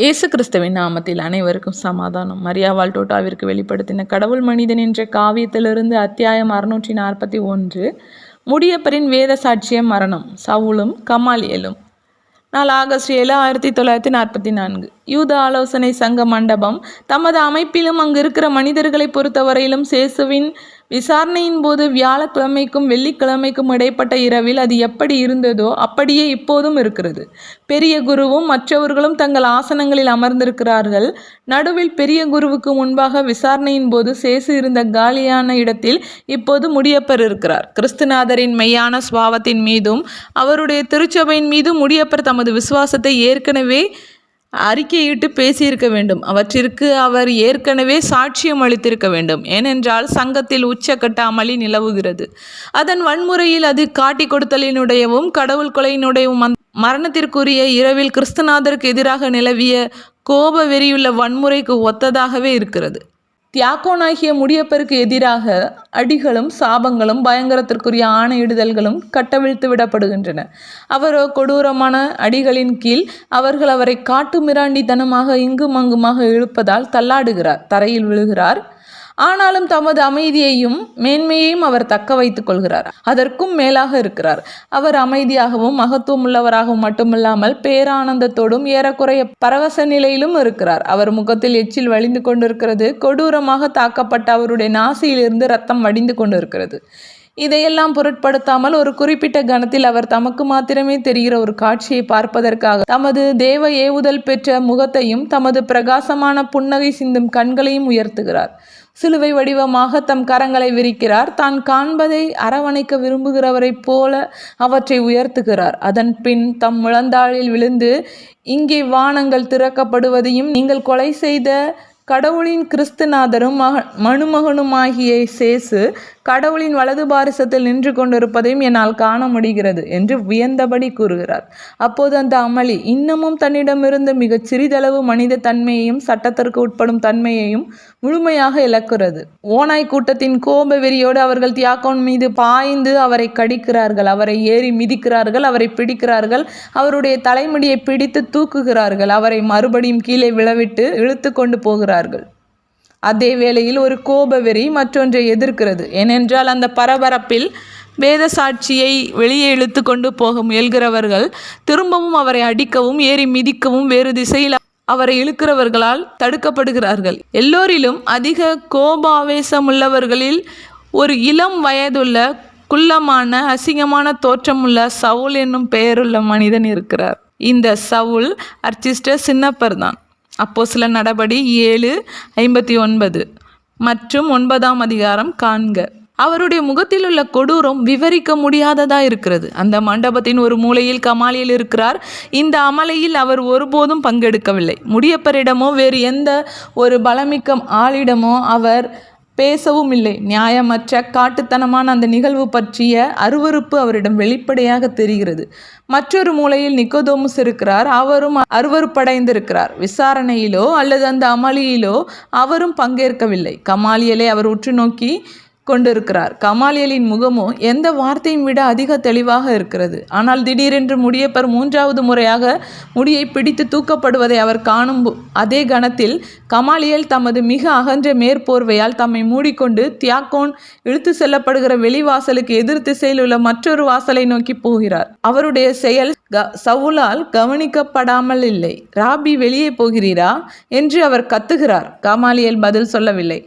இயேசு கிறிஸ்துவின் நாமத்தில் அனைவருக்கும் சமாதானம். மரியாவால் டோட்டாவிற்கு வெளிப்படுத்தின கடவுள் மனிதன் என்ற காவியத்திலிருந்து அத்தியாயம் அறுநூற்றி நாற்பத்தி ஒன்று முடியப்பரின் வேத சாட்சியம் மரணம் சவுலும் கமாலியலும். நாள் ஆகஸ்ட் ஏழு ஆயிரத்தி தொள்ளாயிரத்தி நாற்பத்தி நான்கு. யூத ஆலோசனை சங்க மண்டபம் தமது அமைப்பிலும் அங்கு இருக்கிற மனிதர்களை பொறுத்தவரையிலும் சேசுவின் விசாரணையின் போது வியாழக்கிழமைக்கும் வெள்ளிக்கிழமைக்கும் இடைப்பட்ட இரவில் அது எப்படி இருந்ததோ அப்படியே இப்போதும் இருக்கிறது. பெரிய குருவும் மற்றவர்களும் தங்கள் ஆசனங்களில் அமர்ந்திருக்கிறார்கள். நடுவில் பெரிய குருவுக்கு முன்பாக விசாரணையின் போது சேசு இருந்த காலியான இடத்தில் இப்போது முடியப்பர் இருக்கிறார் கிறிஸ்துநாதரின் மெய்யான சுவாவத்தின் மீதும் அவருடைய திருச்சபையின் மீதும் முடியப்பர் தமது விசுவாசத்தை ஏற்கனவே அறிக்கையிட்டு பேசியிருக்க வேண்டும். அவற்றிற்கு அவர் ஏற்கனவே சாட்சியம் அளித்திருக்க வேண்டும். ஏனென்றால் சங்கத்தில் உச்சக்கட்ட அமளி நிலவுகிறது. அதன் வன்முறையில் அது காட்டி கொடுத்தலினுடையவும் கடவுள் கொலையினுடையவும் அந்த மரணத்திற்குரிய இரவில் கிறிஸ்துநாதருக்கு எதிராக நிலவிய கோப வெறியுள்ள வன்முறைக்கு ஒத்ததாகவே இருக்கிறது. தியாகோனாகிய முடியப்பருக்கு எதிராக அடிகளும் சாபங்களும் பயங்கரத்திற்குரிய ஆணையிடுதல்களும் கட்டவிழ்த்து விடப்படுகின்றன. அவரோ கொடூரமான அடிகளின் கீழ் அவர்கள் அவரை காட்டு மிராண்டித்தனமாக இங்கும் அங்குமாக இழுப்பதால் தள்ளாடுகிறார். தரையில் விழுகிறார். ஆனாலும் தமது அமைதியையும் மேன்மையையும் அவர் தக்க வைத்துக் கொள்கிறார். அதற்கும் மேலாக இருக்கிறார். அவர் அமைதியாகவும் மகத்துவம் உள்ளவராகவும் மட்டுமில்லாமல் பேரானந்தத்தோடும் ஏறக்குறைய பரவச நிலையிலும் இருக்கிறார். அவர் முகத்தில் எச்சில் வழிந்து கொண்டிருக்கிறது. கொடூரமாக தாக்கப்பட்ட அவருடைய நாசியிலிருந்து ரத்தம் வடிந்து கொண்டிருக்கிறது. இதையெல்லாம் பொருட்படுத்தாமல் ஒரு குறிப்பிட்ட கணத்தில் அவர் தமக்கு மாத்திரமே தெரிகிற ஒரு காட்சியை பார்ப்பதற்காக தமது தேவ ஏவுதல் பெற்ற முகத்தையும் தமது பிரகாசமான புன்னகை சிந்தும் கண்களையும் உயர்த்துகிறார். சிலுவை வடிவமாக தம் கரங்களை விரிக்கிறார். தான் காண்பதை அரவணைக்க விரும்புகிறவரைப் போல அவற்றை உயர்த்துகிறார். அதன் பின் தம் முழந்தாளில் விழுந்து இங்கே வானங்கள் திறக்கப்படுவதையும் நீங்கள் கொலை செய்த கடவுளின் கிறிஸ்துநாதரும் மக மணுமகனுமாகிய சேசு கடவுளின் வலது பாரிசத்தில் நின்று கொண்டிருப்பதையும் என்னால் காண முடிகிறது என்று வியந்தபடி கூறுகிறார். அப்போது அந்த அமளி இன்னமும் தன்னிடமிருந்து மிகச் சிறிதளவு மனித தன்மையையும் சட்டத்திற்கு உட்படும் தன்மையையும் முழுமையாக இழக்கிறது. ஓனாய் கூட்டத்தின் கோப வெறியோடு அவர்கள் தியாக்கோன் மீது பாய்ந்து அவரை கடிக்கிறார்கள். அவரை ஏறி மிதிக்கிறார்கள். அவரை பிடிக்கிறார்கள். அவருடைய தலைமுடியை பிடித்து தூக்குகிறார்கள். அவரை மறுபடியும் கீழே விழவிட்டு இழுத்து கொண்டு கொண்டிருக்கிறார்கள் அதே வேளையில் ஒரு கோபவெறி மற்றொன்றை எதிர்க்கிறது. ஏனென்றால் அந்த பரபரப்பில் வேத சாட்சியை வெளியே இழுத்து கொண்டு போக முயல்கிறவர்கள் திரும்பவும் அவரை அடிக்கவும் ஏறி மிதிக்கவும் வேறு திசையில் அவரை இழுக்கிறவர்களால் தடுக்கப்படுகிறார்கள். எல்லோரிலும் அதிக கோபாவேசமுள்ளவர்களில் ஒரு இளம் வயதுள்ள குள்ளமான அசிங்கமான தோற்றமுள்ள சவுல் என்னும் பெயருள்ள மனிதன் இருக்கிறார். இந்த சவுல் அர்ச்சிஸ்டர் சின்னப்பர் தான் அப்போ சில நடபடி ஏழு ஐம்பத்தி ஒன்பது. மற்றும் ஒன்பதாம் அதிகாரம் காண்க. அவருடைய முகத்தில் உள்ள கொடூரம் விவரிக்க முடியாததா இருக்கிறது. அந்த மண்டபத்தின் ஒரு மூலையில் கமாலியில் இருக்கிறார். இந்த அமலையில் அவர் ஒருபோதும் பங்கெடுக்கவில்லை. முடியப்பரிடமோ வேறு எந்த ஒரு பலமிக்க ஆளிடமோ அவர் பேசவும் இல்லை நியாயமற்ற காட்டுத்தனமான அந்த நிகழ்வு பற்றிய அருவருப்பு அவரிடம் வெளிப்படையாக தெரிகிறது. மற்றொரு மூலையில் நிக்கோதோமுஸ் இருக்கிறார். அவரும் அருவருப்படைந்திருக்கிறார். விசாரணையிலோ அல்லது அந்த அமளியிலோ அவரும் பங்கேற்கவில்லை. கமாலியலை அவர் உற்று நோக்கி கொண்டிருக்கிறார். கமாலியலின் முகமோ எந்த வார்த்தையும் விட அதிக தெளிவாக இருக்கிறது. ஆனால் திடீரென்று முடியப்பர் மூன்றாவது முறையாக முடியை பிடித்து தூக்கப்படுவதை அவர் காணும் அதே கணத்தில் கமாலியல் தமது மிக அகன்ற மேற்போர்வையால் தம்மை மூடிக்கொண்டு தியாக்கோன் இழுத்து செல்லப்படுகிற வெளிவாசலுக்கு எதிர் திசையில் உள்ள மற்றொரு வாசலை நோக்கி போகிறார். அவருடைய செயல் க சவுலால் கவனிக்கப்படாமல் இல்லை. ராபி வெளியே போகிறீரா? என்று அவர் கத்துகிறார். கமாலியல் பதில் சொல்லவில்லை.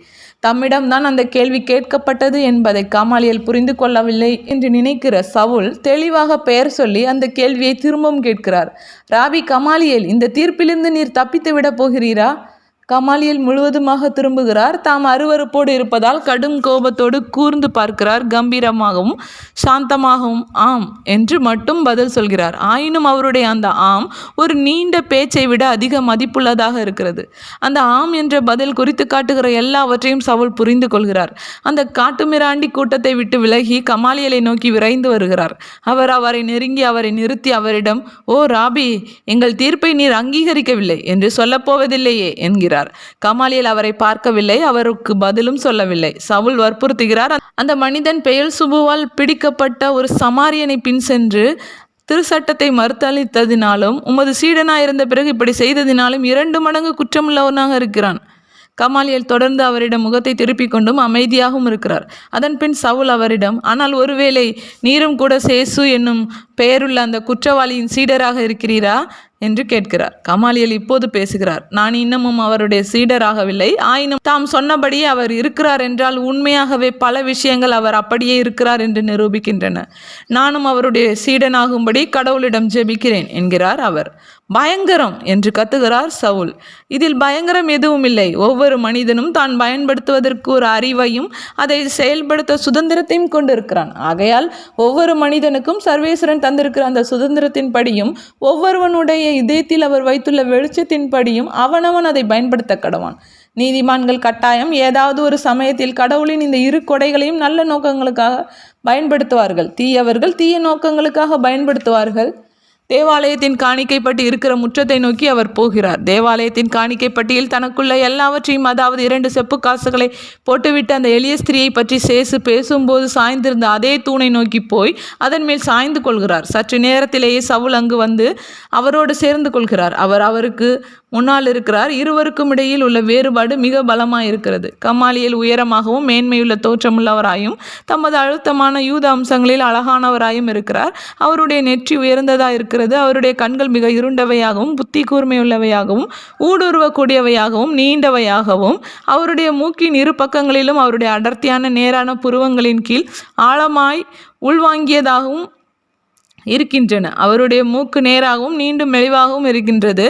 தம்மிடம்தான் அந்த கேள்வி கேட்கப்பட்டது என்பதை காமாலியல் புரிந்து கொள்ளவில்லை என்று நினைக்கிற சவுல் தெளிவாக பெயர் சொல்லி அந்த கேள்வியை திரும்பவும் கேட்கிறார். ராபி கமாலியல் இந்த தீர்ப்பிலிருந்து நீர் தப்பித்து விட போகிறீரா? கமாலியல் முழுவதுமாக திரும்புகிறார். தாம் அருவறுப்போடு இருப்பதால் கடும் கோபத்தோடு கூர்ந்து பார்க்கிறார். கம்பீரமாகவும் சாந்தமாகவும் ஆம் என்று மட்டும் பதில் சொல்கிறார். ஆயினும் அவருடைய அந்த ஆம் ஒரு நீண்ட பேச்சை விட அதிக மதிப்புள்ளதாக இருக்கிறது. அந்த ஆம் என்ற பதில் குறித்து காட்டுகிற எல்லாவற்றையும் சவுல் புரிந்து கொள்கிறார். அந்த காட்டுமிராண்டி கூட்டத்தை விட்டு விலகி கமாலியலை நோக்கி விரைந்து வருகிறார். அவர் அவரை நெருங்கி அவரை நிறுத்தி அவரிடம் ஓ ராபி எங்கள் தீர்ப்பை நீர் அங்கீகரிக்கவில்லை என்று சொல்லப்போவதில்லையே என்கிறார். சொல்கிறார் கமாலியல் அவரை பார்க்கவில்லை அவருக்கு பதிலும் சொல்லவில்லை. சவுல் வற்புறுத்துகிறார் அந்த மனிதன் பெயல் சுபுவால் பிடிக்கப்பட்ட ஒரு சமாரியனை பின் சென்று திருச்சட்டத்தை மறுத்தளித்ததினாலும் உமது சீடனாயிருந்த பிறகு இப்படி செய்ததினாலும் இரண்டு மடங்கு குற்றமுள்ளவனாக இருக்கிறான். கமாலியல் தொடர்ந்து அவரிடம் முகத்தை திருப்பிக் கொண்டும் அமைதியாகவும் இருக்கிறார். அதன் பின் சவுல் அவரிடம் ஆனால் ஒருவேளை நீரும் கூட சேசு என்னும் பெயருள்ள அந்த குற்றவாளியின் சீடராக இருக்கிறீரா? என்று கேட்கிறார். கமாலியல் இப்போது பேசுகிறார் நான் இன்னமும் அவருடைய சீடராகவில்லை. ஆயினும் தாம் சொன்னபடியே அவர் இருக்கிறார் என்றால் உண்மையாகவே பல விஷயங்கள் அவர் அப்படியே இருக்கிறார் என்று நிரூபிக்கின்றன. நானும் அவருடைய சீடனாகும்படி கடவுளிடம் ஜெபிக்கிறேன் என்கிறார் அவர். பயங்கரம் என்று கத்துகிறார் சவுல். இதில் பயங்கரம் எதுவும் இல்லை. ஒவ்வொரு மனிதனும் தான் பயன்படுத்துவதற்கு ஒரு அறிவையும் அதை செயல்படுத்த சுதந்திரத்தையும் கொண்டிருக்கிறான். ஆகையால் ஒவ்வொரு மனிதனுக்கும் சர்வேஸ்வரன் தந்திருக்கிற அந்த சுதந்திரத்தின்படியும் ஒவ்வொருவனுடைய இதயத்தில் அவர் வைத்துள்ள வெளிச்சத்தின்படியும் அவனவன் அதை பயன்படுத்த கடவான். நீதிமான்கள் கட்டாயம் ஏதாவது ஒரு சமயத்தில் கடவுளின் இந்த இரு கொடைகளையும் நல்ல நோக்கங்களுக்காக பயன்படுத்துவார்கள். தீயவர்கள் தீய நோக்கங்களுக்காக பயன்படுத்துவார்கள். தேவாலயத்தின் காணிக்கைப்பட்டி இருக்கிற முற்றத்தை நோக்கி அவர் போகிறார். தேவாலயத்தின் காணிக்கைப்பட்டியில் தனக்குள்ள எல்லாவற்றையும் அதாவது இரண்டு செப்பு காசுகளை போட்டுவிட்டு அந்த எளிய ஸ்திரியை பற்றி சேசு பேசும்போது சாய்ந்திருந்த அதே தூணை நோக்கி போய் அதன் மேல் சாய்ந்து கொள்கிறார். சற்று நேரத்திலேயே சவுல் அங்கு வந்து அவரோடு சேர்ந்து கொள்கிறார். அவர் அவருக்கு முன்னால் இருக்கிறார். இருவருக்கும் இடையில் உள்ள வேறுபாடு மிக பலமாக இருக்கிறது. கமாலியல் உயரமாகவும் மேன்மையுள்ள தோற்றமுள்ளவராயும் தமது அழுத்தமான யூத அம்சங்களில் அழகானவராயும் இருக்கிறார். அவருடைய நெற்றி உயர்ந்ததாக இருக்கிறது. அவருடைய கண்கள் மிக இருண்டவையாகவும் புத்தி கூர்மையுள்ளவையாகவும் ஊடுருவக்கூடியவையாகவும் நீண்டவையாகவும் அவருடைய மூக்கின் இரு பக்கங்களிலும் அவருடைய அடர்த்தியான நேரான புருவங்களின் கீழ் ஆழமாய் உள்வாங்கியதாகவும் இருக்கின்றன. அவருடைய மூக்கு நேராகவும் நீண்டும் மெளிவாகவும் இருக்கின்றது.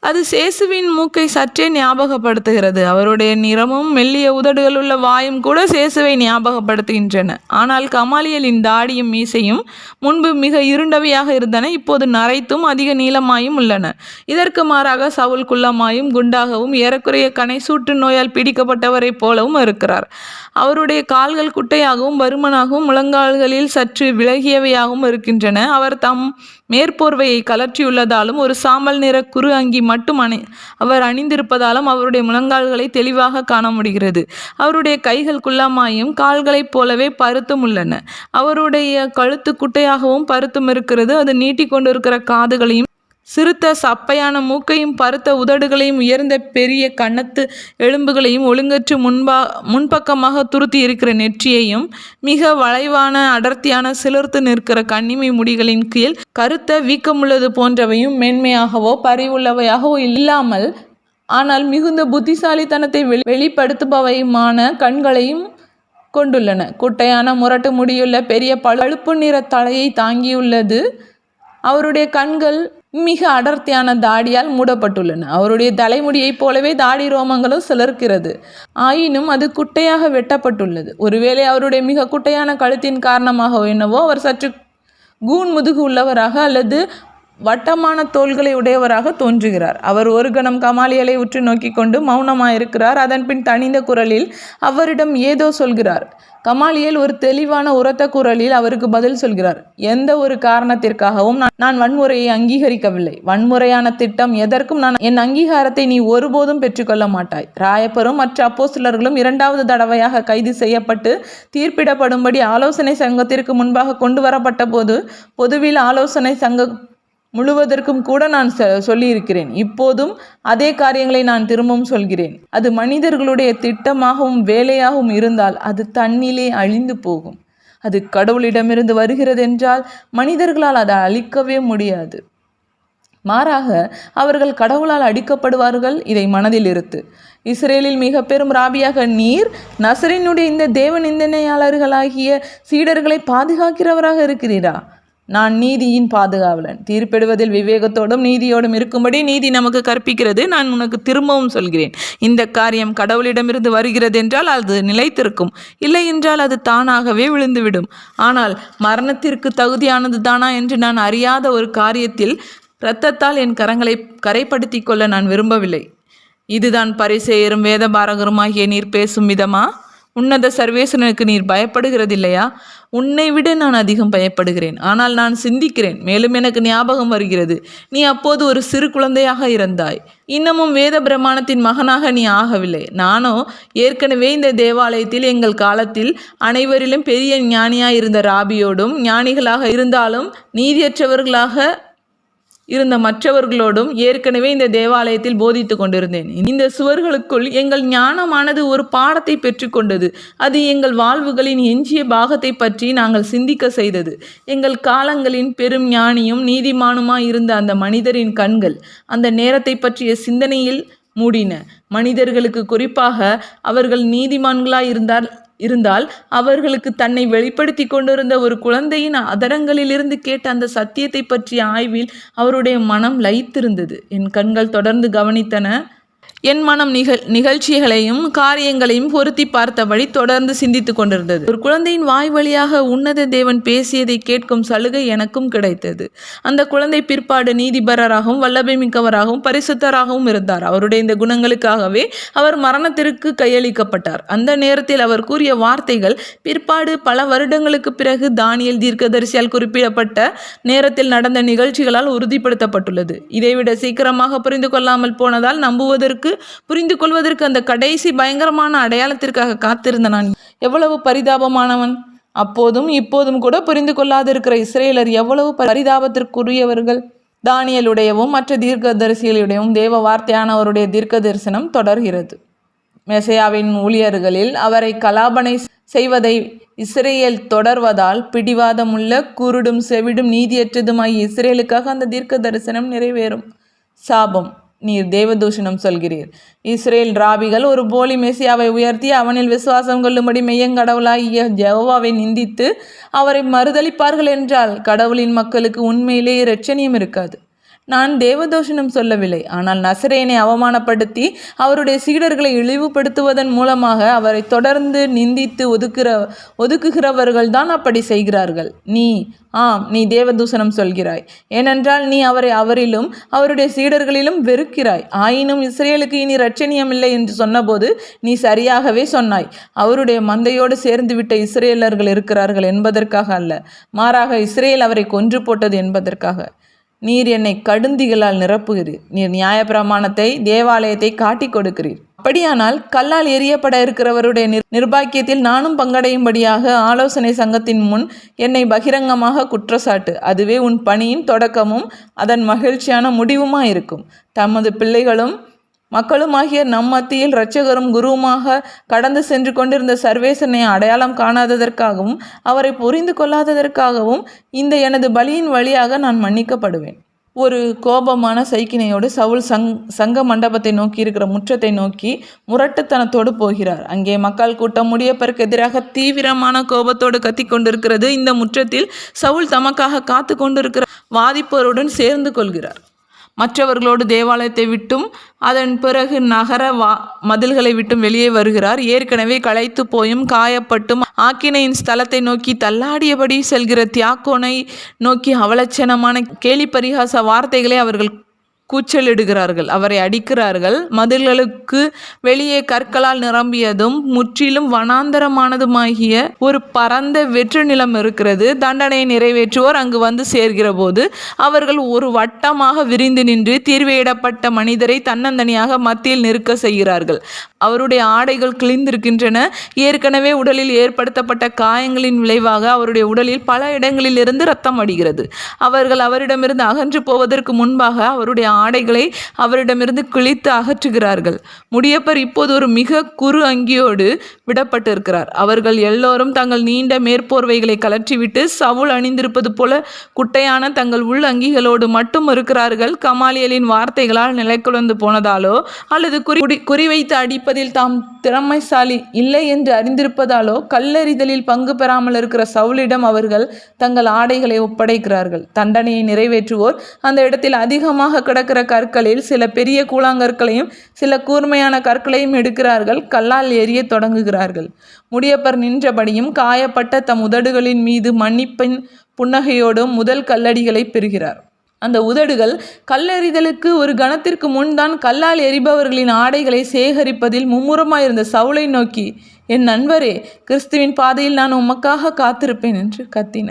அது சேசுவின் மூக்கை சற்றே ஞாபகப்படுத்துகிறது. அவருடைய நிறமும் மெல்லிய உதடுகள் உள்ள வாயும் கூட சேசுவை ஞாபகப்படுத்துகின்றன. ஆனால் கமாலியலின் தாடியும் மீசையும் முன்பு மிக இருண்டவையாக இருந்தன இப்போது நரைத்தும் அதிக நீளமாயும் உள்ளன. இதற்கு மாறாக சவுல் குள்ளமாயும் குண்டாகவும் ஏறக்குறைய கனைசூற்று நோயால் பிடிக்கப்பட்டவரைப் போலவும் இருக்கிறார். அவருடைய கால்கள் குட்டையாகவும் வருமனாகவும் முழங்கால்களில் சற்று விலகியவையாகவும் இருக்கின்றன. அவர் தம் மேற்போர்வையை கலற்றியுள்ளதாலும் ஒரு சாம்பல் நிற குறு அங்கி மட்டும் அணி அவர் அணிந்திருப்பதாலும் அவருடைய முழங்கால்களை தெளிவாக காண முடிகிறது. அவருடைய கைகள் குள்ளமாயும் கால்களைப் போலவே பருத்தும் உள்ளன. அவருடைய கழுத்து குட்டையாகவும் பருத்தும் இருக்கிறது. அது நீட்டிக்கொண்டிருக்கிற காதுகளையும் சிறுத்த சப்பையான மூக்கையும் பருத்த உதடுகளையும் உயர்ந்த பெரிய கன்னத்து எலும்புகளையும் ஒழுங்கற்று முன்பா முன்பக்கமாக துருத்தி இருக்கிற நெற்றியையும் மிக வளைவான அடர்த்தியான சிலிர்த்து நிற்கிற கண்ணிமை முடிகளின் கீழ் கருத்த வீக்கமுள்ளது போன்றவையும் மென்மையாகவோ பறிவுள்ளவையாகவோ இல்லாமல் ஆனால் மிகுந்த புத்திசாலித்தனத்தை வெளி வெளிப்படுத்துபவையுமான கண்களையும் கொண்டுள்ளன. குட்டையான முரட்டு முடியுள்ள பெரிய பழுப்பு நிற தலையை தாங்கியுள்ளது. அவருடைய கண்கள் மிக அடர்த்தியான தாடியால் மூடப்பட்டுள்ளன. அவருடைய தலைமுடியைப் போலவே தாடி ரோமங்களும் சிலர்க்கிறது. ஆயினும் அது குட்டையாக வெட்டப்பட்டுள்ளது. ஒருவேளை அவருடைய மிக குட்டையான கழுத்தின் காரணமாக என்னவோ அவர் சற்று கூன் முதுகு உள்ளவராக அல்லது வட்டமான தோள்களை உடையவராக தோன்றுகிறார். அவர் ஒரு கணம் கமாலியலை உற்று நோக்கி கொண்டு மௌனமாயிருக்கிறார். அதன்பின் தனிந்த குரலில் அவரிடம் ஏதோ சொல்கிறார். கமாலியல் ஒரு தெளிவான உரத்த குரலில் அவருக்கு பதில் சொல்கிறார். எந்த ஒரு காரணத்திற்காகவும் நான் நான் வன்முறையை அங்கீகரிக்கவில்லை. வன்முறையான திட்டம் எதற்கும் நான் என் அங்கீகாரத்தை நீ ஒருபோதும் பெற்றுக்கொள்ள மாட்டாய். ராயப்பரும் மற்ற அப்போஸ்தலர்களும் இரண்டாவது தடவையாக கைது செய்யப்பட்டு தீர்ப்பிடப்படும்படி ஆலோசனை சங்கத்திற்கு முன்பாக கொண்டு வரப்பட்ட போது பொதுவில் ஆலோசனை சங்க முழுவதற்கும் கூட நான் சொ சொல்லியிருக்கிறேன். இப்போதும் அதே காரியங்களை நான் திரும்பவும் சொல்கிறேன். அது மனிதர்களுடைய திட்டமாகவும் வேலையாகவும் இருந்தால் அது தன்னிலே அழிந்து போகும். அது கடவுளிடமிருந்து வருகிறது என்றால் மனிதர்களால் அதை அழிக்கவே முடியாது. மாறாக அவர்கள் கடவுளால் அடிக்கப்படுவார்கள் இதை மனதில் இருத்து. இஸ்ரேலில் மிக பெரும் ராபியாக நீர் நசரினுடைய இந்த தேவ நிந்தனையாளர்களாகிய சீடர்களை பாதுகாக்கிறவராக இருக்கிறீரா? நான் நீதியின் பாதுகாவலன். தீர்ப்பிடுவதில் விவேகத்தோடும் நீதியோடும் இருக்கும்படி நீதி நமக்கு கற்பிக்கிறது. நான் உனக்கு திரும்பவும் சொல்கிறேன். இந்த காரியம் கடவுளிடமிருந்து வருகிறது என்றால் அது நிலைத்திருக்கும். இல்லை என்றால் அது தானாகவே விழுந்துவிடும். ஆனால் மரணத்திற்கு தகுதியானது தானா என்று நான் அறியாத ஒரு காரியத்தில் இரத்தத்தால் என் கரங்களை கரைப்படுத்தி கொள்ள நான் விரும்பவில்லை. இதுதான் பரிசெயரும் வேதபாரகருமாகிய நீர் பேசும் விதமா? உன்னத சர்வேசனுக்கு நீர் பயப்படுகிறதில்லையா? உன்னை விட நான் அதிகம் பயப்படுகிறேன். ஆனால் நான் சிந்திக்கிறேன். மேலும் எனக்கு ஞாபகம் வருகிறது. நீ அப்போது ஒரு சிறு குழந்தையாக இருந்தாய். இன்னமும் வேத பிரமாணத்தின் மகனாக நீ ஆகவில்லை. நானோ ஏற்கனவே இந்த தேவாலயத்தில் எங்கள் காலத்தில் அனைவரிலும் பெரிய ஞானியாய் இருந்த ராபியோடும் ஞானிகளாக இருந்தாலும் நீதியற்றவர்களாக இருந்த மற்றவர்களோடும் ஏற்கனவே இந்த தேவாலயத்தில் போதித்து கொண்டிருந்தேன். இந்த சுவர்களுக்குள் எங்கள் ஞானமானது ஒரு பாடத்தை பெற்றுக்கொண்டது அது எங்கள் வாழ்வுகளின் எஞ்சிய பாகத்தை பற்றி நாங்கள் சிந்திக்க செய்தது. எங்கள் காலங்களின் பெரும் ஞானியும் நீதிமானுமாய் இருந்த அந்த மனிதரின் கண்கள் அந்த நேரத்தை பற்றிய சிந்தனையில் மூடின. மனிதர்களுக்கு குறிப்பாக அவர்கள் நீதிமான்களாய் இருந்தால் இருந்தால் அவர்களுக்கு தன்னை வெளிப்படுத்தி கொண்டிருந்த ஒரு குழந்தையின் அதரங்களிலிருந்து கேட்ட அந்த சத்தியத்தை பற்றிய ஆய்வில் அவருடைய மனம் லயித்திருந்தது. என் கண்கள் தொடர்ந்து கவனித்தன. என் மனம் நிகழ் நிகழ்ச்சிகளையும் காரியங்களையும் பொருத்தி பார்த்தபடி தொடர்ந்து சிந்தித்து கொண்டிருந்தது. ஒரு குழந்தையின் வாய் வழியாக உன்னத தேவன் பேசியதை கேட்கும் சலுகை எனக்கும் கிடைத்தது. அந்த குழந்தை பிற்பாடு நீதிபரராகவும் வல்லபை மிக்கவராகவும் பரிசுத்தராகவும் இருந்தார். அவருடைய இந்த குணங்களுக்காகவே அவர் மரணத்திற்கு கையளிக்கப்பட்டார். அந்த நேரத்தில் அவர் கூறிய வார்த்தைகள் பிற்பாடு பல வருடங்களுக்கு பிறகு தானியல் தீர்க்கதரிசியால் குறிப்பிடப்பட்ட நேரத்தில் நடந்த நிகழ்ச்சிகளால் உறுதிப்படுத்தப்பட்டுள்ளது. இதைவிட சீக்கிரமாக புரிந்து கொள்ளாமல் போனதால் நம்புவதற்கு புரிந்து கொள்வதற்கு அந்த கடைசி பயங்கரமான அடையாளத்திற்காக காத்திருந்த நான். எவ்வளவு பரிதாபமானவன். அப்போதும் இப்போதும் கூட புரிந்து கொள்ளாதிருக்கிற இஸ்ரேலர் எவ்வளவு பரிதாபத்திற்குரியவர்கள். தானியலுடையவும் மற்ற தீர்க்கதரிசிகளுடையவும் தேவ வார்த்தையானவருடைய தீர்க்க தரிசனம் தொடர்கிறது. மெசையாவின் ஊழியர்களில் அவரை கலாபனை செய்வதை இஸ்ரேல் தொடர்வதால் பிடிவாதமுள்ள குருடும் செவிடும் நீதியற்றதுமாய் இஸ்ரேலுக்காக அந்த தீர்க்க தரிசனம் நிறைவேறும். சாபம். நீர் தேவதூஷணம் சொல்கிறீர். இஸ்ரேல் ராபிகள் ஒரு போலி மெசியாவை உயர்த்தி அவனில் விசுவாசம் கொள்ளும்படி மெய்யங்கடவுளாகிய ஜெகோவாவை நிந்தித்து அவரை மறுதளிப்பார்கள் என்றால் கடவுளின் மக்களுக்கு உண்மையிலேயே இரட்சணியம் இருக்காது. நான் தேவதோஷனம் சொல்லவில்லை. ஆனால் நசரேனை அவமானப்படுத்தி அவருடைய சீடர்களை இழிவுபடுத்துவதன் மூலமாக அவரை தொடர்ந்து நிந்தித்து ஒதுக்குற ஒதுக்குகிறவர்கள் தான் அப்படி செய்கிறார்கள். நீ ஆம் நீ தேவதூஷணம் சொல்கிறாய். ஏனென்றால் நீ அவரை அவரிலும் அவருடைய சீடர்களிலும் வெறுக்கிறாய். ஆயினும் இஸ்ரேலுக்கு இனி இல்லை என்று சொன்னபோது நீ சரியாகவே சொன்னாய். அவருடைய மந்தையோடு சேர்ந்துவிட்ட இஸ்ரேலர்கள் இருக்கிறார்கள் என்பதற்காக அல்ல. மாறாக இஸ்ரேல் அவரை கொன்று போட்டது என்பதற்காக. நீர் என்னை கடுந்திகளால் நிரப்புகிறீர். நீர் நியாயப்பிரமாணத்தை தேவாலயத்தை காட்டி கொடுக்கிறீர். அப்படியானால் கல்லால் எரியப்பட இருக்கிறவருடைய நிர் நிர்பாக்கியத்தில் நானும் பங்கடையும்படியாக ஆலோசனை சங்கத்தின் முன் என்னை பகிரங்கமாக குற்றச்சாட்டு. அதுவே உன் பணியின் தொடக்கமும் அதன் மகிழ்ச்சியான முடிவுமா இருக்கும் தமது பிள்ளைகளும் மக்களுமாகிய நம் மத்தியில் இரட்சகரும் குருவுமாக கடந்து சென்று கொண்டிருந்த சர்வேசனை அடையாளம் காணாததற்காகவும் அவரை புரிந்து கொள்ளாததற்காகவும் இந்த எனது பலியின் வழியாக நான் மன்னிக்கப்படுவேன். ஒரு கோபமான சைக்கினையோடு சவுல் சங் சங்க மண்டபத்தை நோக்கி இருக்கிற முற்றத்தை நோக்கி முரட்டுத்தனத்தோடு போகிறார். அங்கே மக்கள் கூட்டம் முடியப்பருக்கு எதிராக தீவிரமான கோபத்தோடு கத்தி கொண்டிருக்கிறது. இந்த முற்றத்தில் சவுல் தமக்காக காத்து கொண்டிருக்கிற வாதிப்போருடன் சேர்ந்து கொள்கிறார். மற்றவர்களோடு தேவாலயத்தை விட்டும் அதன் பிறகு நகர வா மதில்களை விட்டும் வெளியே வருகிறார். ஏற்கனவே களைத்து போயும் காயப்பட்டும் ஆக்கினையின் ஸ்தலத்தை நோக்கி தள்ளாடியபடி செல்கிற தியாக்கோனை நோக்கி அவலட்சணமான கேலி பரிகாச வார்த்தைகளை அவர்கள் கூச்சலிடுகிறார்கள். அவரை அடிக்கிறார்கள். மதில்களுக்கு வெளியே கற்களால் நிரம்பியதும் முற்றிலும் வனாந்தரமானதுமாகிய ஒரு பரந்த வெற்று நிலம் இருக்கிறது. தண்டனையை நிறைவேற்றுவோர் அங்கு வந்து சேர்கிற போது அவர்கள் ஒரு வட்டமாக விரிந்து நின்று தீர்வையிடப்பட்ட மனிதரை தன்னந்தனியாக மத்தியில் நிற்க செய்கிறார்கள். அவருடைய ஆடைகள் கிழிந்திருக்கின்றன. ஏற்கனவே உடலில் ஏற்படுத்தப்பட்ட காயங்களின் விளைவாக அவருடைய உடலில் பல இடங்களிலிருந்து ரத்தம் அடிகிறது. அவர்கள் அவரிடமிருந்து அகன்று போவதற்கு முன்பாக அவருடைய ஆடைகளை அவரிடமிருந்து கிழித்து அகற்றுகிறார்கள். முடியப்பர் இப்போது ஒரு மிக குறு அங்கியோடு விடப்பட்டிருக்கிறார். அவர்கள் எல்லோரும் தங்கள் நீண்ட மேற்போர்வைகளை கலற்றிவிட்டு சவுல் அணிந்திருப்பது போல குட்டையான தங்கள் உள் அங்கிகளோடு மட்டும் இருக்கிறார்கள். கமாலியலின் வார்த்தைகளால் நிலைக்குலந்து போனதாலோ அல்லது குறி குறிவைத்து அடிப்பதில் தாம் திறமைசாலி இல்லை என்று அறிந்திருப்பதாலோ கல்லறிதலில் பங்கு பெறாமல் இருக்கிற சவுலிடம் அவர்கள் தங்கள் ஆடைகளை ஒப்படைக்கிறார்கள். தண்டனையை நிறைவேற்றுவோர் அந்த இடத்தில் அதிகமாக கிடக்கிற கற்களில் சில பெரிய கூழாங்கற்களையும் சில கூர்மையான கற்களையும் எடுக்கிறார்கள். கல்லால் எரிய தொடங்குகிறார்கள். முடியப்பர் நின்றபடியும் காயப்பட்ட தம் உதடுகளின் மீது மன்னிப்பின் புன்னகையோடும் முதல் கல்லடிகளை பெறுகிறார். அந்த உதடுகள் கல்லெறிதலுக்கு ஒரு கணத்திற்கு முன்தான் கல்லால் எரிபவர்களின் ஆடைகளை சேகரிப்பதில் மும்முரமாயிருந்த சவுளை நோக்கி என் நண்பரே கிறிஸ்துவின் பாதையில் நான் உமக்காக காத்திருப்பேன் என்று கத்தின.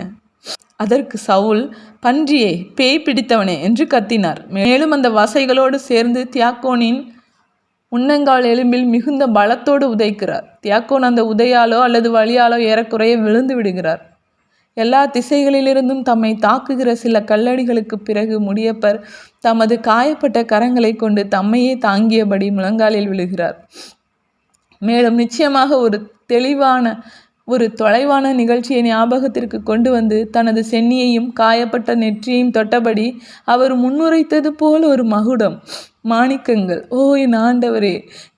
அதற்கு சவுல் பன்றியே பேய் பிடித்தவனே என்று கத்தினார். மேலும் அந்த வசைகளோடு சேர்ந்து தியாக்கோனின் முன்னங்கால் எலும்பில் மிகுந்த பலத்தோடு உதைக்கிறார். தியாக்கோன் அந்த உதையாலோ அல்லது வழியாலோ ஏறக்குறைய விழுந்து விடுகிறார். எல்லா திசைகளிலிருந்தும் தம்மை தாக்குகிற சில கல்லடிகளுக்கு பிறகு முடியப்பர் தமது காயப்பட்ட கரங்களை கொண்டு தம்மையே தாங்கியபடி முழங்காலில் விழுகிறார். மேலும் நிச்சயமாக ஒரு தெளிவான ஒரு தொலைவான நிகழ்ச்சியை ஞாபகத்திற்கு கொண்டு வந்து தனது சென்னியையும் காயப்பட்ட நெற்றியையும் தொட்டபடி அவர் முன்னுரைத்தது போல் ஒரு மகுடம். மாணிக்கங்கள் ஓ என் ஆண்டவரே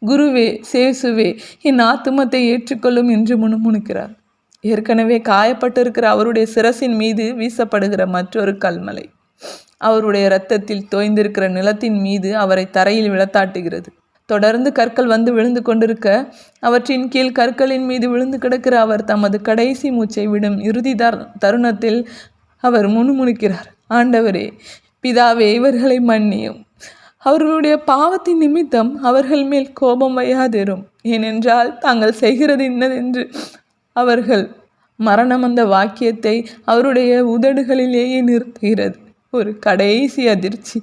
குருவே சேசுவே என் ஆத்துமத்தை ஏற்றுக்கொள்ளும் என்று முணுமுணுக்கிறார். ஏற்கனவே காயப்பட்டிருக்கிற அவருடைய சிரசின் மீது வீசப்படுகிற மற்றொரு கல்மலை. அவருடைய இரத்தத்தில் தோய்ந்திருக்கிற நிலத்தின் மீது அவரை தரையில் விழத்தாட்டுகிறது. தொடர்ந்து கற்கள் வந்து விழுந்து கொண்டிருக்க அவற்றின் கீழ் கற்களின் மீது விழுந்து கிடக்கிற அவர் தமது கடைசி மூச்சை விடும் இறுதி தர் தருணத்தில் அவர் முணுமுணுக்கிறார். ஆண்டவரே பிதாவே இவர்களை மன்னியும். அவர்களுடைய பாவத்தின் நிமித்தம் அவர்கள் மேல் கோபம் வையாதிரும் ஏனென்றால் தாங்கள் செய்கிறது இன்னதென்று அவர்கள் மரணம் அந்த வாக்கியத்தை அவருடைய உதடுகளிலேயே நிறுத்துகிறது. ஒரு கடைசி அதிர்ச்சி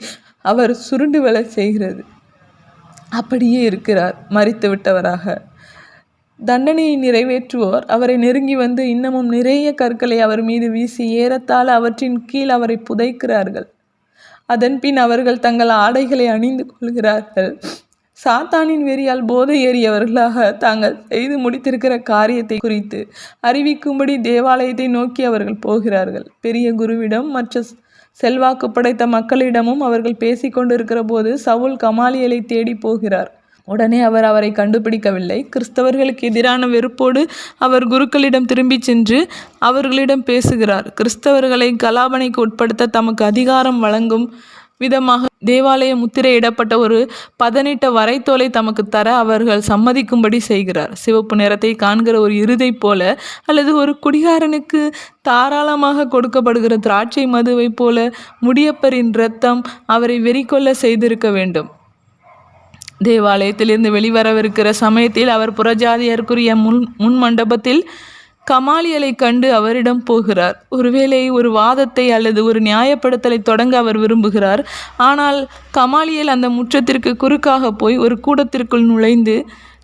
அவர் சுருண்டு விழச் செய்கிறது. அப்படியே இருக்கிறார் மறித்து விட்டவராக. தண்டனையை நிறைவேற்றுவோர் அவரை நெருங்கி வந்து இன்னமும் நிறைய கற்களை அவர் மீது வீசி ஏறத்தாழ அவற்றின் கீழ் அவரை புதைக்கிறார்கள். அதன்பின் அவர்கள் தங்கள் ஆடைகளை அணிந்து கொள்கிறார்கள். சாத்தானின் வெறியால் போதை ஏறியவர்களாக தாங்கள் செய்து முடித்திருக்கிற காரியத்தை குறித்து அறிவிக்கும்படி தேவாலயத்தை நோக்கி அவர்கள் போகிறார்கள். பெரிய குருவிடம் மற்ற செல்வாக்கு படைத்த மக்களிடமும் அவர்கள் பேசிக்கொண்டிருக்கிற போது சவுல் கமாலியலை தேடி போகிறார். உடனே அவர் அவரை கண்டுபிடிக்கவில்லை. கிறிஸ்தவர்களுக்கு எதிரான வெறுப்போடு அவர் குருக்களிடம் திரும்பிச் சென்று அவர்களிடம் பேசுகிறார். கிறிஸ்தவர்களை கலாபனைக்கு உட்படுத்த தமக்கு அதிகாரம் வழங்கும் விதமாக தேவாலய முத்திரையிடப்பட்ட ஒரு பதனிட்ட வரைத்தோலை தமக்கு தர அவர்கள் சம்மதிக்கும்படி செய்கிறார். சிவப்பு நிறத்தை காண்கிற ஒரு இருதை போல அல்லது ஒரு குடிகாரனுக்கு தாராளமாக கொடுக்கப்படுகிற திராட்சை மதுவைப் போல முடியப்பரின் இரத்தம் அவரை வெறிக்கொள்ள செய்திருக்க வேண்டும். தேவாலயத்திலிருந்து வெளிவரவிருக்கிற சமயத்தில் அவர் புறஜாதியருக்குரிய முன் முன் மண்டபத்தில் கமாலியலை கண்டு அவரிடம் போகிறார். ஒருவேளை ஒரு வாதத்தை அல்லது ஒரு நியாயப்படுத்தலை தொடங்க அவர் விரும்புகிறார். ஆனால் கமாலியல் அந்த முற்றத்திற்கு குறுக்காக போய் ஒரு கூடத்திற்குள் நுழைந்து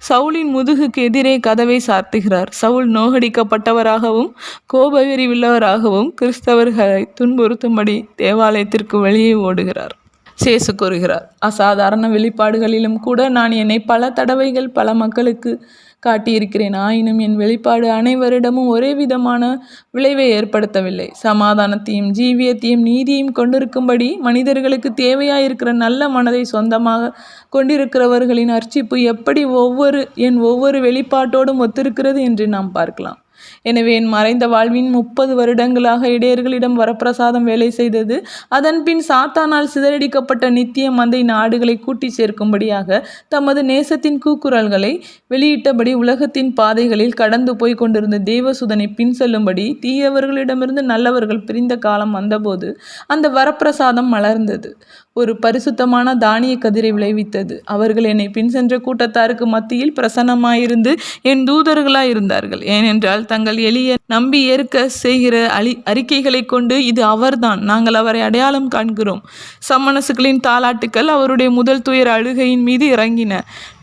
சவுலின் முதுகுக்கு எதிரே கதவை சாத்துகிறார் சவுல் நோகடிக்கப்பட்டவராகவும் கோபவெறி உள்ளவராகவும் கிறிஸ்தவர்களை துன்புறுத்தும்படி தேவாலயத்திற்கு வெளியே ஓடுகிறார். சேசு கூறுகிறார் அசாதாரண வெளிப்பாடுகளிலும் கூட நான் என்னை பல தடவைகள் பல மக்களுக்கு காட்டியிருக்கிறேன். ஆயினும் என் வெளிப்பாடு அனைவரிடமும் ஒரே விதமான விளைவை ஏற்படுத்தவில்லை. சமாதானத்தையும் ஜீவியத்தையும் நீதியையும் கொண்டிருக்கும்படி மனிதர்களுக்கு தேவையாயிருக்கிற நல்ல மனதை சொந்தமாக கொண்டிருக்கிறவர்களின் அர்ச்சிப்பு எப்படி ஒவ்வொரு என் ஒவ்வொரு வெளிப்பாட்டோடும் ஒத்திருக்கிறது என்று நாம் பார்க்கலாம். எனவே என் மறைந்த வாழ்வின் முப்பது வருடங்களாக இடையர்களிடம் வரப்பிரசாதம் வேலை செய்தது அதன்பின் சாத்தானால் சிதறடிக்கப்பட்ட நித்திய மந்தை நாடுகளை கூட்டி சேர்க்கும்படியாக தமது நேசத்தின் கூக்குரல்களை வெளியிட்டபடி உலகத்தின் பாதைகளில் கடந்து போய் கொண்டிருந்த தேவசுதனை பின் செல்லும்படி தீயவர்களிடமிருந்து நல்லவர்கள் பிரிந்த காலம் வந்தபோது அந்த வரப்பிரசாதம் மலர்ந்தது. ஒரு பரிசுத்தமான தானிய கதிரை விளைவித்தது. அவர்கள் என்னை பின் சென்ற கூட்டத்தாருக்கு மத்தியில் பிரசன்னமாயிருந்து என் தூதர்களாய் இருந்தார்கள் ஏனென்றால் தங்கள் எளிய நம்பி ஏற்க செய்கிற அழி அறிக்கைகளை கொண்டு இது அவர்தான். நாங்கள் அவரை அடையாளம் காண்கிறோம். சம்மனசுகளின் தாலாட்டுக்கள் அவருடைய முதல் துயர் அழுகையின் மீது இறங்கின.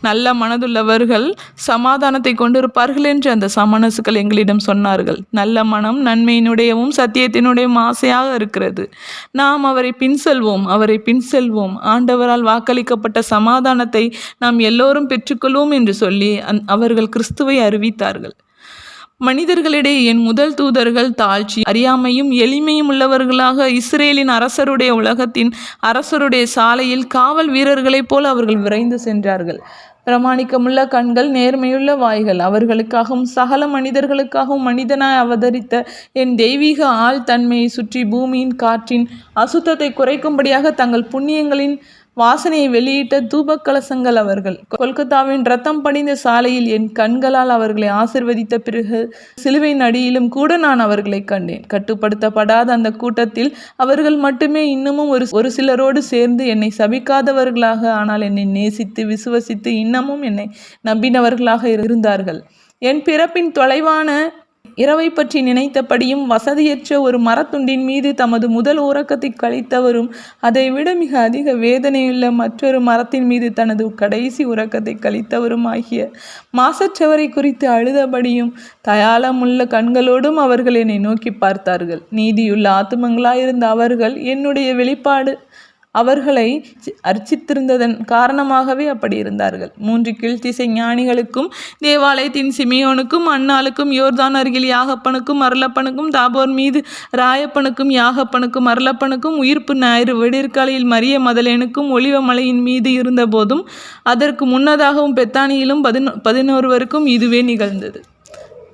நல்ல மனதுள்ளவர்கள் சமாதானத்தை கொண்டிருப்பார்கள் என்று அந்த சமணசுக்கள் எங்களிடம் சொன்னார்கள். நல்ல மனம் நன்மையினுடையவும் சத்தியத்தினுடையவும் ஆசையாக இருக்கிறது. நாம் அவரை பின் செல்வோம் அவரை பின் செல்வோம். ஆண்டவரால் வாக்களிக்கப்பட்ட சமாதானத்தை நாம் எல்லோரும் பெற்றுக்கொள்வோம் என்று சொல்லி அந் அவர்கள் கிறிஸ்துவை அறிவித்தார்கள். மனிதர்களிடையே என் முதல் தூதர்கள் தாழ்ச்சி அறியாமையும் எளிமையும் உள்ளவர்களாக இஸ்ரேலின் அரசருடைய உலகத்தின் அரசருடைய சாலையில் காவல் வீரர்களைப் போல அவர்கள் விரைந்து சென்றார்கள். பிரமாணிக்கமுள்ள கண்கள் நேர்மையுள்ள வாய்கள் அவர்களுக்காகவும் சகல மனிதர்களுக்காகவும் மனிதனாய் அவதரித்த என் தெய்வீக ஆள் தன்மையை சுற்றி பூமியின் காற்றின் அசுத்தத்தை குறைக்கும்படியாக தங்கள் புண்ணியங்களின் வாசனையை வெளியிட்ட தூபக் கலசங்கள் அவர்கள். கொல்கத்தாவின் ரத்தம் படிந்த சாலையில் என் கண்களால் அவர்களை ஆசிர்வதித்த பிறகு சிலுவையின் அடியிலும் கூட நான் அவர்களை கண்டேன். கட்டுப்படுத்தப்படாத அந்த கூட்டத்தில் அவர்கள் மட்டுமே இன்னமும் ஒரு ஒரு சிலரோடு சேர்ந்து என்னை சபிக்காதவர்களாக ஆனால் என்னை நேசித்து விசுவசித்து இன்னமும் என்னை நம்பினவர்களாக இருந்தார்கள். என் பிறப்பின் தொலைவான இரவை பற்றி நினைத்தபடியும் வசதியற்ற ஒரு மரத்துண்டின் மீது தமது முதல் உறக்கத்தை கழித்தவரும் அதைவிட மிக அதிக வேதனையுள்ள மற்றொரு மரத்தின் மீது தனது கடைசி உறக்கத்தை கழித்தவரும் ஆகிய மாசற்றவரை குறித்து அழுதபடியும் தயாளமுள்ள கண்களோடும் அவர்கள் என்னை நோக்கி பார்த்தார்கள். நீதியுள்ள ஆத்துமங்களாயிருந்த அவர்கள் என்னுடைய வெளிப்பாடு அவர்களை சி- அர்ச்சித்திருந்ததன் காரணமாகவே அப்படி இருந்தார்கள். மூன்று கீழ்த்திசை ஞானிகளுக்கும் தேவாலயத்தின் சிமியோனுக்கும் அண்ணாளுக்கும் யோர்தான் அருகில் யாகப்பனுக்கும் அருளப்பனுக்கும் தாபோர் மீது ராயப்பனுக்கும் யாகப்பனுக்கும் அருளப்பனுக்கும் உயிர்ப்பு ஞாயிறு விடிற்காலையில் மரிய மதலேனுக்கும் ஒளிவ மலையின் மீது இருந்தபோதும் அதற்கு முன்னதாகவும் பெத்தானியிலும் பதினோ பதினோருவருக்கும் இதுவே நிகழ்ந்தது.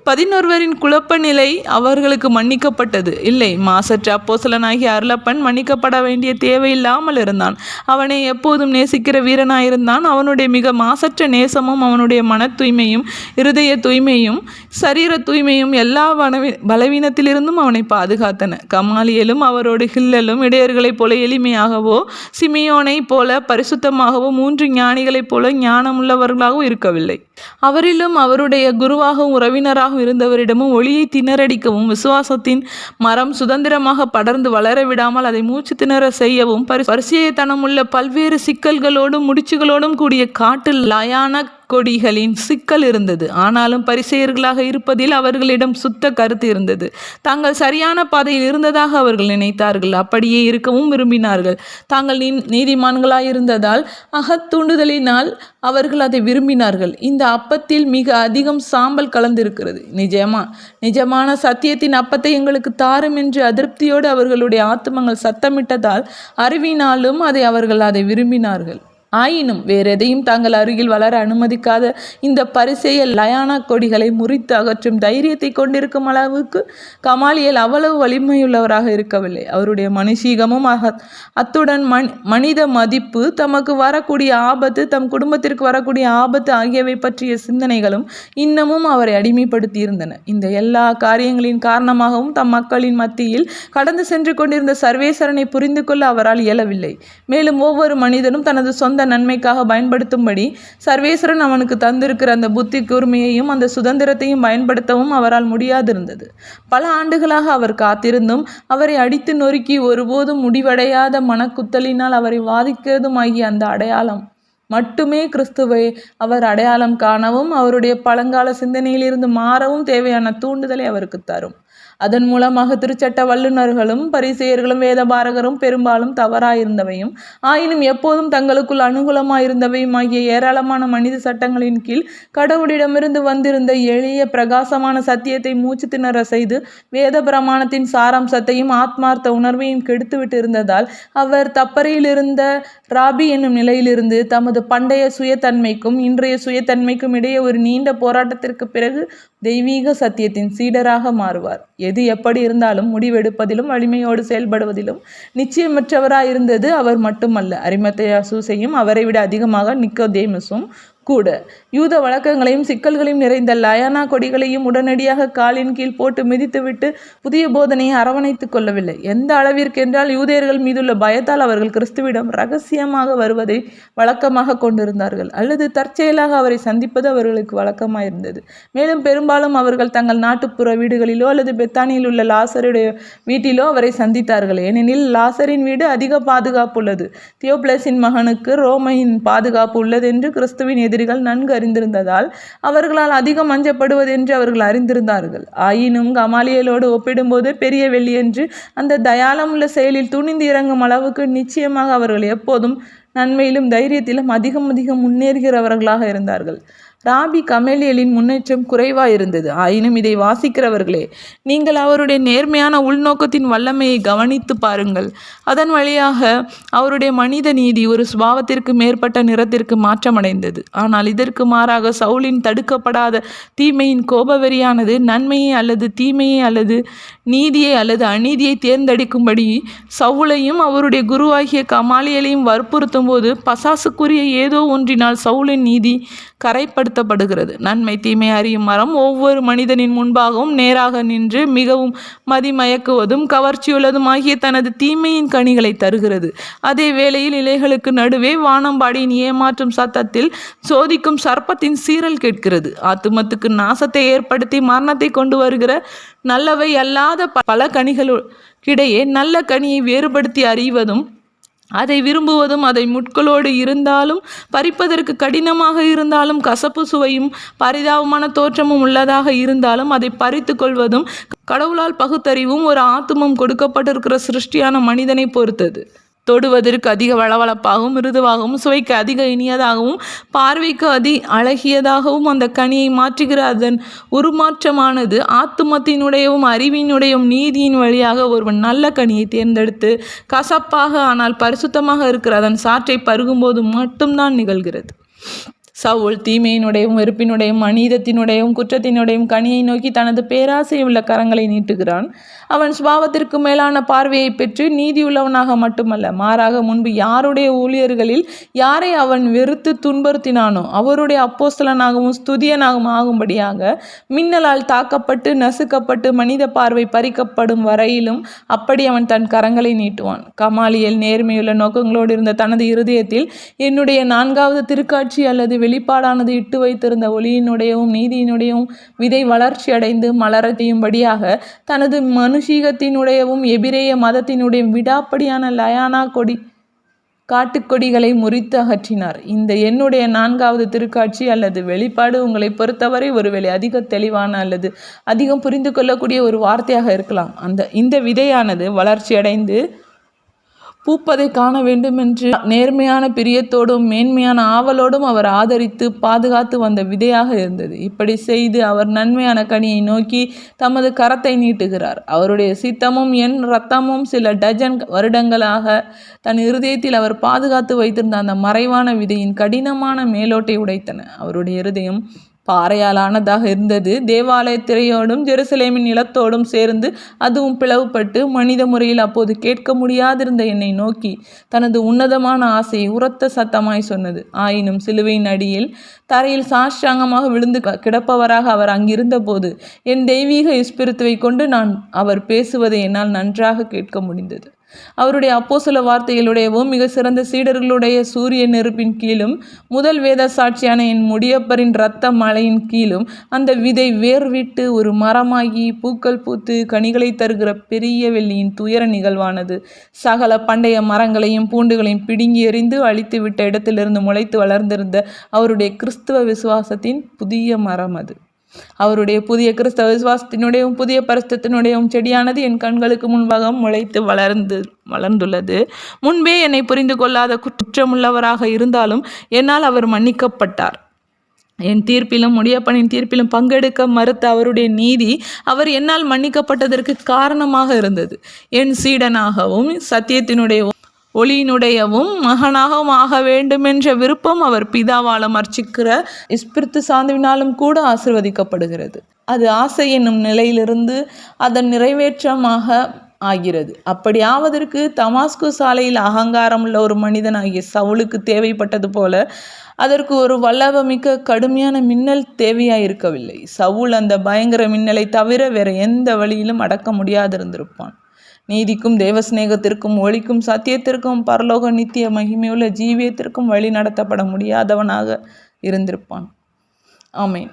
பதினொருவரின் குழப்ப நிலை அவர்களுக்கு மன்னிக்கப்பட்டது. இல்லை மாசற்ற அப்போசலனாகிய அருளப்பன் மன்னிக்கப்பட வேண்டிய தேவையில்லாமல் இருந்தான். அவனை எப்போதும் நேசிக்கிற வீரனாயிருந்தான். அவனுடைய மிக மாசற்ற நேசமும் அவனுடைய மன தூய்மையும் இருதய தூய்மையும் சரீர தூய்மையும் எல்லா வனவி பலவீனத்திலிருந்தும் அவனை பாதுகாத்தன. கமாலியலும் அவரோடு ஹில்லலும் இடையர்களைப் போல எளிமையாகவோ சிமியோனைப் போல பரிசுத்தமாகவோ மூன்று ஞானிகளைப் போல ஞானமுள்ளவர்களாகவும் இருக்கவில்லை. அவரிலும் அவருடைய குருவாகவும் உறவினராகவும் இருந்தவரிடமும் ஒளியை திணறடிக்கவும் விசுவாசத்தின் மரம் சுதந்திரமாக படர்ந்து வளர விடாமல் அதை மூச்சு திணற செய்யவும் பரி பரிசயத்தனமுள்ள பல்வேறு சிக்கல்களோடும் முடிச்சுகளோடும் கூடிய காட்டு லயான கொடிகளின் சிக்கல் இருந்தது. ஆனாலும் பரிசெயர்களாக இருப்பதில் அவர்களிடம் சுத்த கருத்து இருந்தது. தாங்கள் சரியான பாதையில் இருந்ததாக அவர்கள் நினைத்தார்கள். அப்படியே இருக்கவும் விரும்பினார்கள். தாங்கள் நீதிமான்களாயிருந்ததால் அகத்தூண்டுதலினால் அவர்கள் அதை விரும்பினார்கள். இந்த அப்பத்தில் மிக அதிகம் சாம்பல் கலந்திருக்கிறது. நிஜமா நிஜமான சத்தியத்தின் அப்பத்தை எங்களுக்கு தாரும் என்று அதிருப்தியோடு அவர்களுடைய ஆத்மங்கள் சத்தமிட்டதால் அறிவினாலும் அதை அவர்கள் அதை விரும்பினார்கள். ஆயினும் வேறெதையும் தாங்கள் அருகில் வளர அனுமதிக்காத இந்த பரிசெய லயானா கொடிகளை முறித்து அகற்றும் தைரியத்தை கொண்டிருக்கும் அளவுக்கு கமாலியல் அவ்வளவு வலிமையுள்ளவராக இருக்கவில்லை. அவருடைய மனுஷீகமும் அக அத்துடன் மனி மனித மதிப்பு தமக்கு வரக்கூடிய ஆபத்து தம் குடும்பத்திற்கு வரக்கூடிய ஆபத்து ஆகியவை பற்றிய சிந்தனைகளும் இன்னமும் அவரை அடிமைப்படுத்தி இருந்தன இந்த எல்லா காரியங்களின் காரணமாகவும் தம் மக்களின் மத்தியில் கடந்து சென்று கொண்டிருந்த சர்வேஸ்வரனை புரிந்து கொள்ள அவரால் இயலவில்லை. மேலும் ஒவ்வொரு மனிதனும் தனது சொந்த நன்மைக்காக பயன்படுத்தும்படி சர்வேஸ்வரன் அவனுக்கு தந்திருக்கிற அந்த புத்தி கூர்மையையும் அந்த சுதந்திரத்தையும் பயன்படுத்தவும் அவரால் முடியாதிருந்தது. பல ஆண்டுகளாக அவர் காத்திருந்தும் அவரை அடித்து நொறுக்கி ஒருபோதும் முடிவடையாத மனக்குத்தலினால் அவரை வாதிக்கிறதுமாகிய அந்த அடையாளம் மட்டுமே கிறிஸ்துவை அவர் அடையாளம் காணவும் அவருடைய பழங்கால சிந்தனையிலிருந்து மாறவும் தேவையான தூண்டுதலை அவருக்கு தரும். அதன் மூலமாக திருச்சட்ட வல்லுநர்களும் பரிசெயர்களும் வேதபாரகரும் பெரும்பாலும் தவறாயிருந்தவையும் ஆயினும் எப்போதும் தங்களுக்குள் அனுகூலமாயிருந்தவையும் ஆகிய ஏராளமான மனித சட்டங்களின் கீழ் கடவுளிடமிருந்து வந்திருந்த எளிய பிரகாசமான சத்தியத்தை மூச்சு திணற செய்து வேத பிரமாணத்தின் சாராம்சத்தையும் ஆத்மார்த்த உணர்வையும் கெடுத்துவிட்டு இருந்ததால் அவர் தப்பறையில் இருந்த ராபி என்னும் நிலையிலிருந்து தமது பண்டைய சுயத்தன்மைக்கும் இன்றைய சுயத்தன்மைக்கும் இடையே ஒரு நீண்ட போராட்டத்திற்கு பிறகு தெய்வீக சத்தியத்தின் சீடராக மாறுவார். எது எப்படி இருந்தாலும் முடிவெடுப்பதிலும் வலிமையோடு செயல்படுவதிலும் நிச்சயமற்றவராயிருந்தது அவர் மட்டுமல்ல. அரிமத்தையா சூசையும் அவரை விட அதிகமாக நிக்கோதேமஸும் கூட. யூத வழக்கங்களையும் சிக்கல்களையும் நிறைந்த லயானா கொடிகளையும் உடனடியாக காலின் கீழ் போட்டு மிதித்துவிட்டு புதிய போதனையை அரவணைத்துக் கொள்ளவில்லை. எந்த அளவிற்கு என்றால் யூதேயர்கள் மீதுள்ள பயத்தால் அவர்கள் கிறிஸ்துவிடம் ரகசியமாக வருவதை வழக்கமாக கொண்டிருந்தார்கள். அல்லது தற்செயலாக அவரை சந்திப்பது அவர்களுக்கு வழக்கமாயிருந்தது. மேலும் பெரும்பாலும் அவர்கள் தங்கள் நாட்டுப்புற வீடுகளிலோ அல்லது பெத்தானியில் உள்ள லாசருடைய வீட்டிலோ அவரை சந்தித்தார்கள். ஏனெனில் லாசரின் வீடு அதிக பாதுகாப்பு உள்ளது தியோப்ளஸின் மகனுக்கு ரோமையின் பாதுகாப்பு உள்ளது என்று கிறிஸ்துவின் எதிரிகள் நன்கு அறிந்திருந்ததால் அவர்களால் அதிகம் அஞ்சப்படுவதென்று அவர்கள் அறிந்திருந்தார்கள். ஆயினும் கமாலியலோடு ஒப்பிடும்போது பெரிய வெள்ளி என்று அந்த தயாளமுள்ள செயலில் துணிந்து இறங்கும் அளவுக்கு நிச்சயமாக அவர்கள் எப்போதும் நன்மையிலும் தைரியத்திலும் அதிகம் அதிகம் முன்னேறுகிறவர்களாக இருந்தார்கள். ராபி கமேலியலின் முன்னேற்றம் குறைவாக இருந்தது ஆயினும் இதை வாசிக்கிறவர்களே நீங்கள் அவருடைய நேர்மையான உள்நோக்கத்தின் வல்லமையை கவனித்து பாருங்கள். அதன் வழியாக அவருடைய மனித நீதி ஒரு சுபாவத்திற்கு மேற்பட்ட நிறத்திற்கு மாற்றமடைந்தது. ஆனால் இதற்கு மாறாக சவுலின் தடுக்கப்படாத தீமையின் கோபவெறியானது நன்மையை அல்லது தீமையை அல்லது நீதியை அல்லது அநீதியை தேர்ந்தெடுக்கும்படி சவுலையும் அவருடைய குருவாகிய கமாலியலையும் வற்புறுத்தும் போது பசாசுக்குரிய ஏதோ ஒன்றினால் சவுலின் நீதி கரைப்படுத்தப்படுகிறது. நன்மை தீமை அறியும் மரம் ஒவ்வொரு மனிதனின் முன்பாகவும் நேராக நின்று மிகவும் மதிமயக்குவதும் கவர்ச்சியுள்ளதும் ஆகிய தனது தீமையின் கனிகளை தருகிறது. அதே வேளையில் இலைகளுக்கு நடுவே வானம்பாடியின் ஏமாற்றும் சத்தத்தில் சோதிக்கும் சர்ப்பத்தின் சீரல் கேட்கிறது. ஆத்துமத்துக்கு நாசத்தை ஏற்படுத்தி மரணத்தை கொண்டு வருகிற நல்லவை அல்லாத பல கனிகளுக்கிடையே நல்ல கனியை வேறுபடுத்தி அறிவதும் அதை விரும்புவதும் அதை முட்களோடு இருந்தாலும் பறிப்பதற்கு கடினமாக இருந்தாலும் கசப்பு சுவையும் பரிதாபமான தோற்றமும் உள்ளதாக இருந்தாலும் அதை பறித்து கொள்வதும் கடவுளால் பகுத்தறிவும் ஒரு ஆத்துமம் கொடுக்கப்பட்டிருக்கிற சிருஷ்டியான மனிதனை பொறுத்தது. தொடுவதற்கு அதிக வளவளப்பாகவும் மிருதுவாகவும் சுவைக்கு அதிக இனியதாகவும் பார்வைக்கு அதி அழகியதாகவும் அந்த கனியை மாற்றுகிற அதன் உருமாற்றமானது ஆத்துமத்தினுடையவும் அறிவினுடையவும் நீதியின் வழியாக ஒருவன் நல்ல கனியை தேர்ந்தெடுத்து கசப்பாக ஆனால் பரிசுத்தமாக இருக்கிற அதன் சாற்றை பருகும்போது மட்டும்தான் நிகழ்கிறது. சவுல் தீமையினுடையும் வெறுப்பினுடையும் அநீதத்தினுடையும் குற்றத்தினுடையும் கனியை நோக்கி தனது பேராசை உள்ள கரங்களை நீட்டுகிறான். அவன் சுபாவத்திற்கு மேலான பார்வையை பெற்று நீதியுள்ளவனாக மட்டுமல்ல மாறாக முன்பு யாருடைய ஊழியர்களில் யாரை அவன் வெறுத்து துன்புறுத்தினானோ அவருடைய அப்போஸ்தலனாகவும் ஸ்துதியனாகவும் ஆகும்படியாக மின்னலால் தாக்கப்பட்டு நசுக்கப்பட்டு மனித பார்வை பறிக்கப்படும் வரையிலும் அப்படி அவன் தன் கரங்களை நீட்டுவான். கமாலியல் நேர்மையுள்ள நோக்கங்களோடு இருந்த தனது இருதயத்தில் என்னுடைய நான்காவது திருக்காட்சி அல்லது வெளிப்பாடானது இட்டு வைத்திருந்த ஒளியினுடையவும் நீதியினுடையவும் விதை வளர்ச்சி அடைந்து மலரச் செய்யும்படியாக தனது மனுஷீகத்தினுடையவும் எபிரேய மதத்தினுடைய விடாப்படியான லயானா கொடி காட்டுக்கொடிகளை முறித்து அகற்றினார். இந்த என்னுடைய நான்காவது திருக்காட்சி அல்லது வெளிப்பாடு உங்களை பொறுத்தவரை ஒருவேளை அதிக தெளிவான அல்லது அதிகம் புரிந்து கொள்ளக்கூடிய ஒரு வார்த்தையாக இருக்கலாம். அந்த இந்த விதையானது வளர்ச்சியடைந்து பூப்பதை காண வேண்டும் என்று நேர்மையான பிரியத்தோடும் மேன்மையான ஆவலோடும் அவர் ஆதரித்து பாதுகாத்து வந்த விதையாக இருந்தது. இப்படி செய்து அவர் நன்மையான கனியை நோக்கி தமது கரத்தை நீட்டுகிறார். அவருடைய சித்தமும் என் ரத்தமும் சில டஜன் வருடங்களாக தன் இருதயத்தில் அவர் பாதுகாத்து வைத்திருந்த அந்த மறைவான விதையின் கடினமான மேலோட்டை உடைத்தன. அவருடைய இருதயம் பாறையால் ஆனதாக இருந்தது. தேவாலய திரையோடும் ஜெருசலேமின் நிலத்தோடும் சேர்ந்து அதுவும் பிளவுபட்டு மனித முறையில் அப்போது கேட்க முடியாதிருந்த என்னை நோக்கி தனது உன்னதமான ஆசையை உரத்த சத்தமாய் சொன்னது. ஆயினும் சிலுவையின் அடியில் தரையில் சாஷ்டாங்கமாக விழுந்து க- கிடப்பவராக அவர் அங்கிருந்தபோது என் தெய்வீக இஸ்பிருத்துவை கொண்டு நான் அவர் பேசுவதை என்னால் நன்றாக கேட்க முடிந்தது. அவருடைய அப்போசல வார்த்தைகளுடையவும் மிக சிறந்த சீடர்களுடைய சூரிய நெருப்பின் கீழும் முதல் வேத சாட்சியான என் முடியப்பரின் இரத்த மலையின் கீழும் அந்த விதை வேர்விட்டு ஒரு மரமாகி பூக்கள் பூத்து கனிகளை தருகிற பெரிய வெள்ளியின் துயர நிகழ்வானது. சகல பண்டைய மரங்களையும் பூண்டுகளையும் பிடுங்கி எறிந்து அழித்து விட்ட இடத்திலிருந்து முளைத்து வளர்ந்திருந்த அவருடைய கிறிஸ்துவ விசுவாசத்தின் புதிய மரம் அது. அவருடைய புதிய கிறிஸ்தவ விசுவாசத்தினுடையும் புதிய பரிசுத்தினுடையும் செடியானது என் கண்களுக்கு முன்பாக முளைத்து வளர்ந்து வளர்ந்துள்ளது. முன்பே என்னை புரிந்து கொள்ளாத குற்றமுள்ளவராக இருந்தாலும் என்னால் அவர் மன்னிக்கப்பட்டார். என் தீர்ப்பிலும் முடியப்பனின் தீர்ப்பிலும் பங்கெடுக்க மறுத்த அவருடைய நீதி அவர் என்னால் மன்னிக்கப்பட்டதற்கு காரணமாக இருந்தது. என் சீடனாகவும் சத்தியத்தினுடைய ஒளியினுடையவும் மகனாகவும் ஆக வேண்டுமென்ற விருப்பம் அவர் பிதாவால் அமர்ச்சிக்கிற இஸ்பிரித்து சாந்துவினாலும் கூட ஆசிர்வதிக்கப்படுகிறது. அது ஆசை என்னும் நிலையிலிருந்து அதன் நிறைவேற்றமாக ஆகிறது. அப்படி ஆவதற்கு தமாஸ்கு சாலையில் அகங்காரம் உள்ள ஒரு மனிதனாகிய சவுலுக்கு தேவைப்பட்டது போல அதற்கு ஒரு வல்லவமிக்க கடுமையான மின்னல் தேவையாயிருக்கவில்லை. சவுல் அந்த பயங்கர மின்னலை தவிர வேற எந்த வழியிலும் அடக்க முடியாதிருந்திருப்பான். நீதிக்கும் தேவஸ்நேகத்திற்கும் ஒளிக்கும் சத்தியத்திற்கும் பரலோக நித்திய மகிமையுள்ள ஜீவியத்திற்கும் வழி நடத்தப்பட முடியாதவனாக இருந்திருப்பான். ஆமேன்.